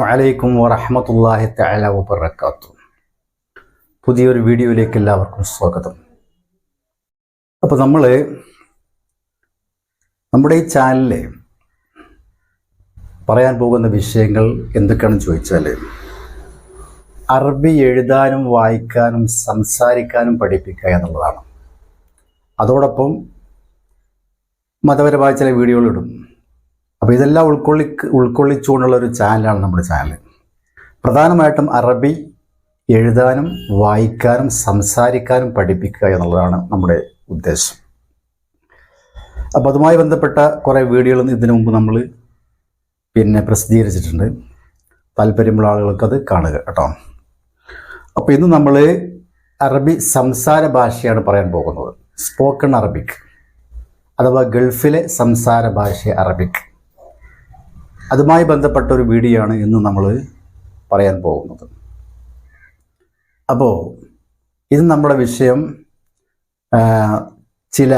വലൈക്കും വറഹമത്തല്ലാഹി തആല വബർക്കാത്തു പുതിയൊരു വീഡിയോയിലേക്ക് എല്ലാവർക്കും സ്വാഗതം. അപ്പോൾ നമ്മൾ നമ്മുടെ ഈ ചാനലിൽ പറയാൻ പോകുന്ന വിഷയങ്ങൾ എന്തൊക്കെയാണെന്ന് ചോദിച്ചാൽ അറബി എഴുതാനും വായിക്കാനും സംസാരിക്കാനും പഠിപ്പിക്കുക എന്നുള്ളതാണ്. അതോടൊപ്പം മതപരമായ ചില വീഡിയോകളിടും. അപ്പോൾ ഇതെല്ലാം ഉൾക്കൊള്ളി ഉൾക്കൊള്ളിച്ചുകൊണ്ടുള്ള ഒരു ചാനലാണ് നമ്മുടെ ചാനൽ പ്രധാനമായിട്ടും അറബി എഴുതാനും വായിക്കാനും സംസാരിക്കാനും പഠിപ്പിക്കുക എന്നുള്ളതാണ് നമ്മുടെ ഉദ്ദേശം. അപ്പോൾ അതുമായി ബന്ധപ്പെട്ട കുറേ വീഡിയോകൾ ഇതിനു മുമ്പ് നമ്മൾ പിന്നെ പ്രസിദ്ധീകരിച്ചിട്ടുണ്ട്. താല്പര്യമുള്ള ആളുകൾക്ക് അത് കാണുക കേട്ടോ. അപ്പോൾ ഇന്ന് നമ്മൾ അറബി സംസാര ഭാഷയാണ് പറയാൻ പോകുന്നത്. സ്പോക്കൺ അറബിക് അഥവാ ഗൾഫിലെ സംസാര ഭാഷ അറബിക്. അതുമായി ബന്ധപ്പെട്ട ഒരു വീഡിയോ ആണ് ഇന്ന് നമ്മൾ പറയാൻ പോകുന്നത്. അപ്പോൾ ഇത് നമ്മുടെ വിഷയം ചില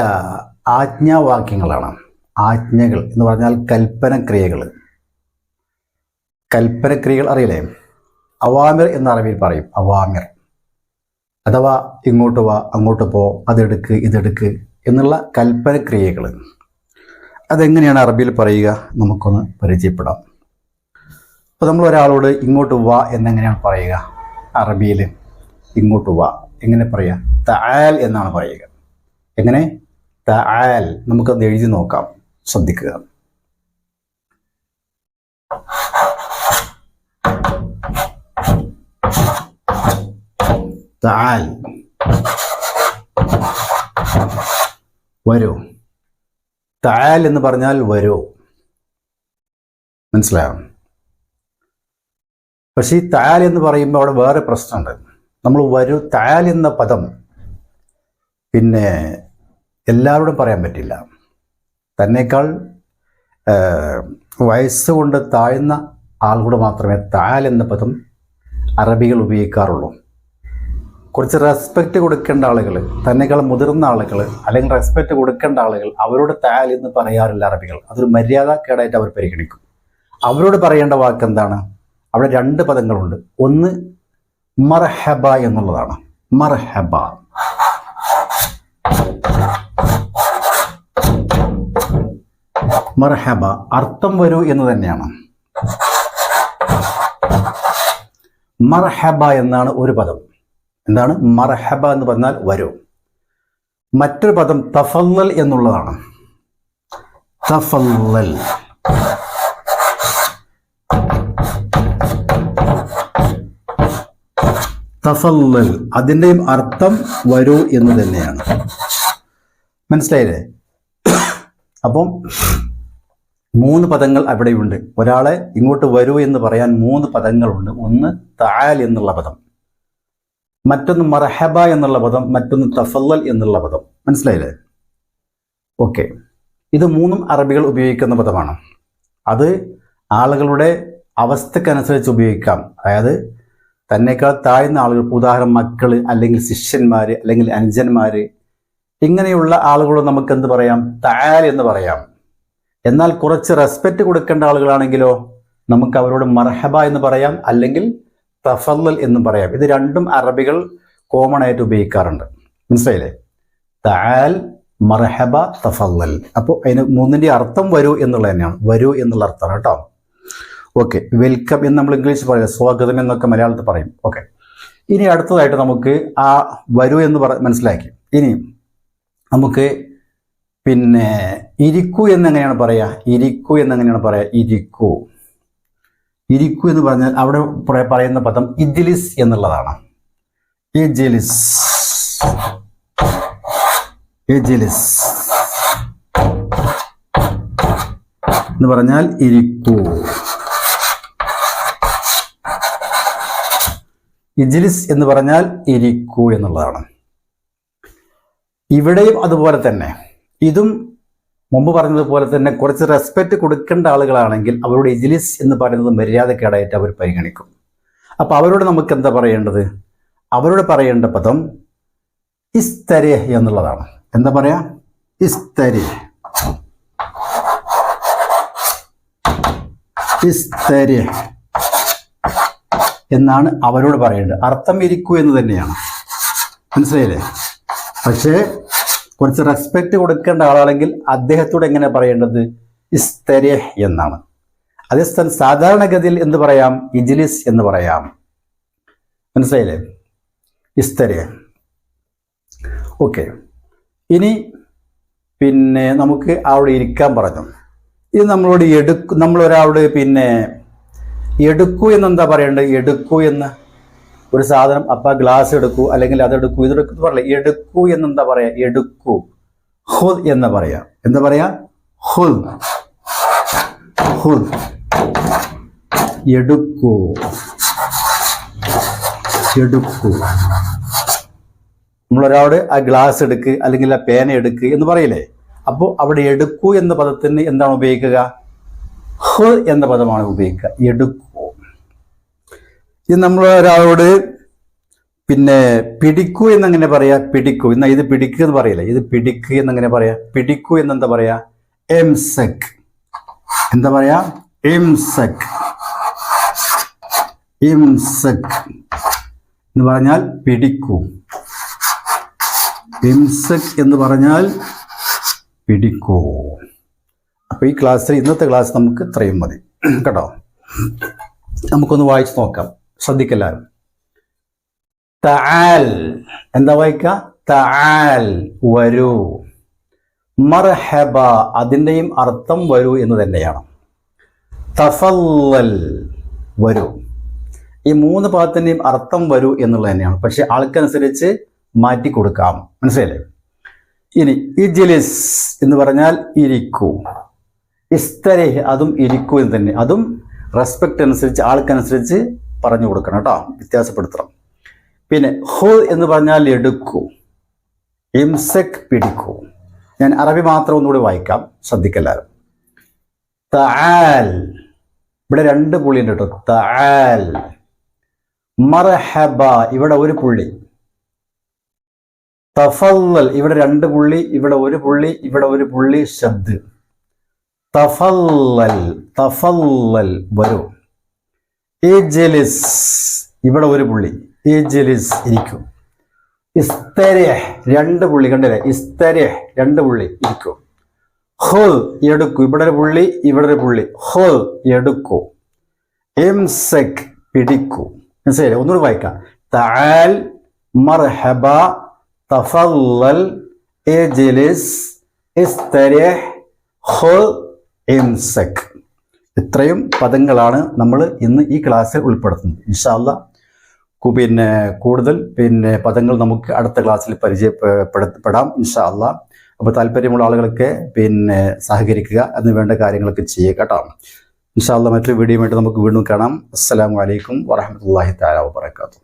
ആജ്ഞാവാക്യങ്ങളാണ്. ആജ്ഞകൾ എന്ന് പറഞ്ഞാൽ കൽപ്പനക്രിയകൾ. കൽപ്പനക്രിയകൾ അറിയില്ലേ? അവാമിർ എന്ന അറബിയിൽ പറയും അവാമിർ. അഥവാ ഇങ്ങോട്ട് വാ അങ്ങോട്ട് പോ അതെടുക്ക് ഇതെടുക്ക് എന്നുള്ള കൽപ്പനക്രിയകൾ. അതെങ്ങനെയാണ് അറബിയിൽ പറയുക? നമുക്കൊന്ന് പരിചയപ്പെടാം. അപ്പോൾ നമ്മൾ ഒരാളോട് ഇങ്ങോട്ട് വാ എന്നെങ്ങനെയാണ് പറയുക? അറബിയിൽ ഇങ്ങോട്ട് വാ. എങ്ങനെ പറയുക തആൽ എന്നാണ് പറയുക. എങ്ങനെ? തആൽ. നമുക്കത് എഴുതി നോക്കാം. ശ്രദ്ധിക്കുക. തആൽ. വരൂ. തആൽ എന്ന് പറഞ്ഞാൽ വരൂ. മനസ്സിലായോ? പക്ഷേ ഈ തയാൽ എന്ന് പറയുമ്പോൾ അവിടെ വേറെ പ്രശ്നമുണ്ട്. നമ്മൾ വരൂ തയാൽ എന്ന പദം പിന്നെ എല്ലാവരോടും പറയാൻ പറ്റില്ല. തന്നേക്കാൾ വയസ്സുകൊണ്ട് താഴ്ന്ന ആളുകൂടെ മാത്രമേ തയാൽ എന്ന പദം അറബികൾ ഉപയോഗിക്കാറുള്ളൂ. കുറച്ച് റെസ്പെക്റ്റ് കൊടുക്കേണ്ട ആളുകൾ തന്നെക്കാൾ മുതിർന്ന ആളുകൾ അല്ലെങ്കിൽ റെസ്പെക്റ്റ് കൊടുക്കേണ്ട ആളുകൾ അവരോട് താൽ എന്ന് പറയാറില്ല അറബികൾ. അതൊരു മര്യാദക്കേടായിട്ട് അവർ പരിഗണിക്കും. അവരോട് പറയേണ്ട വാക്ക് എന്താണ്? അവിടെ രണ്ട് പദങ്ങളുണ്ട്. ഒന്ന് മർഹബ എന്നുള്ളതാണ്. മർഹബ. മർഹബ അർത്ഥം വരൂ എന്ന് തന്നെയാണ്. മർഹബ എന്നാണ് ഒരു പദം. എന്താണ്? മർഹബ എന്ന് പറഞ്ഞാൽ വരൂ. മറ്റൊരു പദം തഫല്ലൽ എന്നുള്ളതാണ്. തഫല്ലൽ. തഫല്ലൽ. അതിന്റെയും അർത്ഥം വരൂ എന്ന് തന്നെയാണ്. മനസ്സിലായില്ലേ? അപ്പം മൂന്ന് പദങ്ങൾ അവിടെയുണ്ട്. ഒരാളെ ഇങ്ങോട്ട് വരൂ എന്ന് പറയാൻ മൂന്ന് പദങ്ങളുണ്ട്. ഒന്ന് താൽ എന്നുള്ള പദം. മറ്റൊന്ന് മർഹബ എന്നുള്ള പദം മറ്റൊന്ന് തഫല്ലൽ എന്നുള്ള പദം. മനസ്സിലായില്ലേ? ഓക്കെ. ഇത് മൂന്നും അറബികൾ ഉപയോഗിക്കുന്ന പദമാണ്. അത് ആളുകളുടെ അവസ്ഥക്കനുസരിച്ച് ഉപയോഗിക്കാം. അതായത് തന്നെക്കാൾ താഴ്ന്ന ആളുകൾ ഉദാഹരണം മക്കൾ അല്ലെങ്കിൽ ശിഷ്യന്മാർ അല്ലെങ്കിൽ അനുജന്മാർ ഇങ്ങനെയുള്ള ആളുകളോട് നമുക്ക് എന്ത് പറയാം? താൽ എന്ന് പറയാം. എന്നാൽ കുറച്ച് റെസ്പെക്റ്റ് കൊടുക്കേണ്ട ആളുകളാണെങ്കിലോ നമുക്ക് അവരോട് മർഹബ എന്ന് പറയാം. അല്ലെങ്കിൽ തഫല്ലൽ എന്നും പറയാം. ഇത് രണ്ടും അറബികൾ കോമൺ ആയിട്ട് ഉപയോഗിക്കാറുണ്ട്. മനസ്സിലായില്ലേ? താൽ മർഹബ തഫല്ലൽ അപ്പോൾ അതിന് മൂന്നിന്റെ അർത്ഥം വരൂ എന്നുള്ളത് തന്നെയാണ്. വരൂ എന്നുള്ള അർത്ഥമാണ് കേട്ടോ. ഓക്കെ. വെൽക്കം എന്ന് നമ്മൾ ഇംഗ്ലീഷ് പറയാം സ്വാഗതം എന്നൊക്കെ മലയാളത്തിൽ പറയും. ഓക്കെ. ഇനി അടുത്തതായിട്ട് നമുക്ക് ആ വരൂ എന്ന് പറ മനസ്സിലാക്കി. ഇനി നമുക്ക് പിന്നെ ഇരിക്കൂ എന്നെങ്ങനെയാണ് പറയുക ഇരിക്കൂ എന്നെങ്ങനെയാണ് പറയുക ഇരിക്കൂ. ഇരിക്കൂ എന്ന് പറഞ്ഞാൽ അവിടെ പറ- പറയുന്ന പദം ഇജിലിസ് എന്നുള്ളതാണ്. എന്ന് പറഞ്ഞാൽ ഇരിക്കൂ. ഇജിലിസ് എന്ന് പറഞ്ഞാൽ ഇരിക്കൂ എന്നുള്ളതാണ്. ഇവിടെയും അതുപോലെ തന്നെ. ഇതും മുമ്പ് പറഞ്ഞതുപോലെ തന്നെ കുറച്ച് റെസ്പെക്റ്റ് കൊടുക്കേണ്ട ആളുകളാണെങ്കിൽ അവരുടെ ഇജ്ലിസ് എന്ന് പറയുന്നത് മര്യാദക്കേടായിട്ട് അവർ പരിഗണിക്കും. അപ്പോൾ അവരോട് നമുക്ക് എന്താ പറയേണ്ടത്? അവരോട് പറയേണ്ട പദം ഇസ്തരെ എന്നുള്ളതാണ്. എന്താ പറയാ? ഇസ്തരെ ഇസ്തരെ എന്നാണ് അവരോട് പറയേണ്ടത്. അർത്ഥം ഇരിക്കൂ എന്ന് തന്നെയാണ്. മനസ്സിലായില്ലേ? പക്ഷേ കുറച്ച് റെസ്പെക്റ്റ് കൊടുക്കേണ്ട ആളാണെങ്കിൽ അദ്ദേഹത്തോട് എങ്ങനെ പറയേണ്ടത്? ഇസ്തരേഹ് എന്നാണ്. അതേസ്ഥാൻ സാധാരണഗതിയിൽ എന്ത് പറയാം? ഇജ്ലിസ് എന്ന് പറയാം. മനസ്സിലായില്ലേ? ഇസ്തരേഹ് ഓക്കെ ഇനി പിന്നെ നമുക്ക് അവിടെ ഇരിക്കാൻ പറഞ്ഞു. ഇത് നമ്മളോട് എടുക്കു നമ്മളൊരാളോട് പിന്നെ എടുക്കൂ എന്നെന്താ പറയേണ്ടത്? എടുക്കൂ എന്ന്. ഒരു സാധനം അപ്പ ഗ്ലാസ് എടുക്കൂ അല്ലെങ്കിൽ അതെടുക്കൂ ഇതെടുക്കൂ പറയില്ല. എടുക്കൂ എന്നെന്താ പറയാ? എടുക്കൂ. ഹുദ് എന്ന് പറയാ. എന്താ പറയാ? ഹുദ്. ഹുദ്. എടുക്കൂ. എടുക്കൂ. നമ്മളൊരാളോട് ആ ഗ്ലാസ് എടുക്ക് അല്ലെങ്കിൽ ആ പേന എടുക്ക് എന്ന് പറയില്ലേ? അപ്പോൾ അവിടെ എടുക്കൂ എന്ന പദത്തിന് എന്താണ് ഉപയോഗിക്കുക? ഹ് എന്ന പദമാണ് ഉപയോഗിക്കുക. എടുക്കൂ. ഇത് നമ്മൾ ഒരാളോട് പിന്നെ പിടിക്കൂ എന്നങ്ങനെ പറയാ? പിടിക്കൂ. എന്നാ ഇത് പിടിക്കുക എന്ന് പറയില്ല? ഇത് പിടിക്ക് എന്നങ്ങനെ പറയാ? പിടിക്കൂ എന്നെന്താ പറയാ? എംസെക്. എന്താ പറയാ? എംസെക്. ഇംസെക് എന്ന് പറഞ്ഞാൽ പിടിക്കൂ. ഇംസക് എന്ന് പറഞ്ഞാൽ പിടിക്കൂ. അപ്പോൾ ഈ ക്ലാസ്സിൽ ഇന്നത്തെ ക്ലാസ് നമുക്ക് ഇത്രയും മതി. കേട്ടോ? നമുക്കൊന്ന് വായിച്ച് നോക്കാം. ശ്രദ്ധിക്കല്ലാരും. തആൽ എന്താ വായിക്ക തആൽ വരൂ. മർഹബ അതിന്റെയും അർത്ഥം വരൂ എന്ന് തന്നെയാണ്. തഫല്ലൽ വരൂ. ഈ മൂന്ന് പദത്തിന്റെയും അർത്ഥം വരൂ എന്നുള്ളത് തന്നെയാണ്. പക്ഷെ ആൾക്കനുസരിച്ച് മാറ്റി കൊടുക്കാം. മനസ്സിലല്ലേ ഇനി ഇജിലിസ് എന്ന് പറഞ്ഞാൽ ഇരിക്കൂ. ഇസ്തരഹ് അതും ഇരിക്കൂ എന്ന് തന്നെ. അതും റെസ്പെക്റ്റ് അനുസരിച്ച് ആൾക്കനുസരിച്ച് പറഞ്ഞു കൊടുക്കണം കേട്ടോ വ്യത്യാസപ്പെടുത്തണം. പിന്നെ ഹു എന്ന് പറഞ്ഞാൽ എടുക്കൂ ഇംസക് പിടിക്കൂ. ഞാൻ അറബി മാത്രം ഒന്നുകൂടി വായിക്കാം ശ്രദ്ധിക്കല്ലാരും തആൽ ഇവിടെ രണ്ട് പുള്ളിയുണ്ട് കേട്ടോ. തആൽ മർഹബ ഇവിടെ ഒരു പുള്ളി. ഇവിടെ രണ്ട് പുള്ളി ഇവിടെ ഒരു പുള്ളി ഇവിടെ ഒരു പുള്ളി ശബ്ദ്. തഫല്ലൽ തഫല്ലൽ വരൂ. ഇജ്ലിസ് ഇവിടെ ഒരു പുള്ളി. ഏജലിസ് ഇരിക്കും. ഇസ്തരഹ് രണ്ട് പുള്ളി കണ്ടില്ലേ? ഇസ്തരഹ് രണ്ട് പുള്ളി ഇരിക്കും. ഹുൽ എടുക്കൂ. ഇവിടെ ഒരു പുള്ളി ഇവിടെ ഒരു പുള്ളി. ഹുൽ എടുക്കൂ. എംസെക് പിടിക്കൂ. മനസ്സിലായില്ലേ? ഒന്നുകൂടി വായിക്കാം. താൽ മർഹബ തഫല്ലൽ ഏജലിസ് ഇസ്തരിഹ് ഖുൽ ഇംസക് ഇത്രയും പദങ്ങളാണ് നമ്മൾ ഇന്ന് ഈ ക്ലാസ്സിൽ ഉൾപ്പെടുത്തുന്നത്. ഇൻഷാല്ല പിന്നെ കൂടുതൽ പിന്നെ പദങ്ങൾ നമുക്ക് അടുത്ത ക്ലാസ്സിൽ പരിചയപ്പെടാം ഇൻഷാല്ല അപ്പോൾ താല്പര്യമുള്ള ആളുകളൊക്കെ പിന്നെ സഹകരിക്കുക അതിന് വേണ്ട കാര്യങ്ങളൊക്കെ ചെയ്യുക കേട്ടോ. ഇൻഷാല്ല മറ്റൊരു വീഡിയോ ആയിട്ട് നമുക്ക് വീണ്ടും കാണാം. അസ്സാം വലൈക്കും വറഹമത്തല്ലാഹി താല വാബർക്കാത്തു